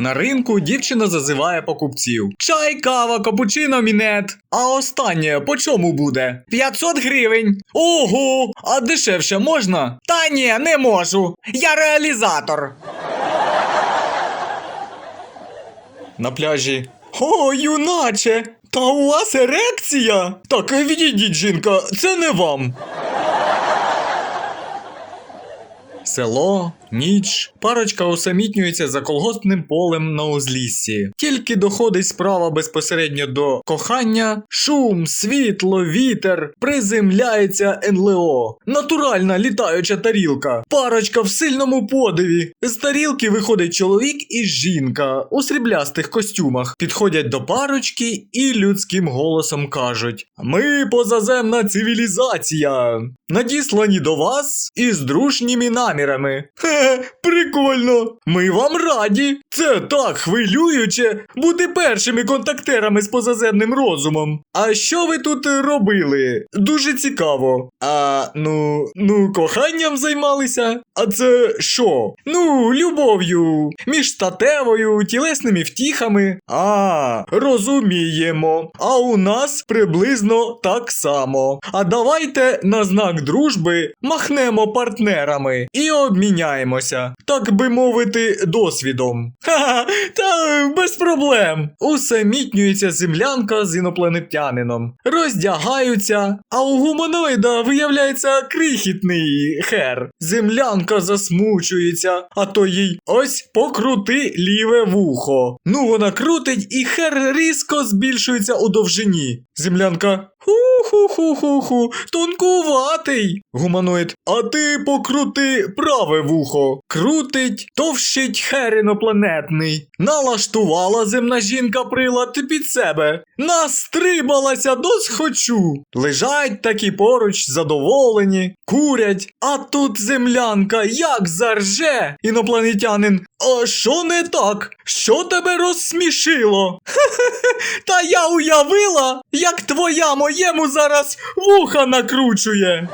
На ринку дівчина зазиває покупців. Чай, кава, капучино, мінет. А останнє по чому буде? 500 гривень. Ого, а дешевше можна? Та ні, не можу. Я реалізатор. На пляжі. О, юначе! Та у вас ерекція? Так, відійдіть, жінка, це не вам. Село, ніч, парочка усамітнюється за колгоспним полем на узліссі. Тільки доходить справа безпосередньо до кохання, шум, світло, вітер, приземляється НЛО. Натуральна літаюча тарілка. Парочка в сильному подиві. З тарілки виходить чоловік і жінка у сріблястих костюмах. Підходять до парочки і людським голосом кажуть: Ми позаземна цивілізація. Надіслані до вас із дружніми намірами. Хе, прикольно. Ми вам раді. Це так хвилююче бути першими контактерами з позаземним розумом. А що ви тут робили? Дуже цікаво. А ну, ну, коханням займалися? А це що? Ну, любов'ю, міжстатевою, тілесними втіхами. А, розуміємо. А у нас приблизно так само. А давайте на знак дружби махнемо партнерами і обміняємося, так би мовити, досвідом. Ха-ха, та без проблем. Усамітнюється землянка з інопланетянином. Роздягаються, а у гуманоїда виявляється крихітний хер. Землянка засмучується, а то їй ось покрути ліве вухо. Ну вона крутить, і хер різко збільшується у довжині. Землянка. Ху-ху-ху-ху-ху, тонкуватий. Гуманоїд, а ти покрути праве вухо. Крутить, товщить херенопланетний. Налаштувала земна жінка прилад під себе. Настрибалася до схочу. Лежать такі поруч, задоволені, курять. А тут землянка як зарже. Інопланетянин. А що не так? Що тебе розсмішило? Та я уявила, як твоя моєму зараз вуха накручує.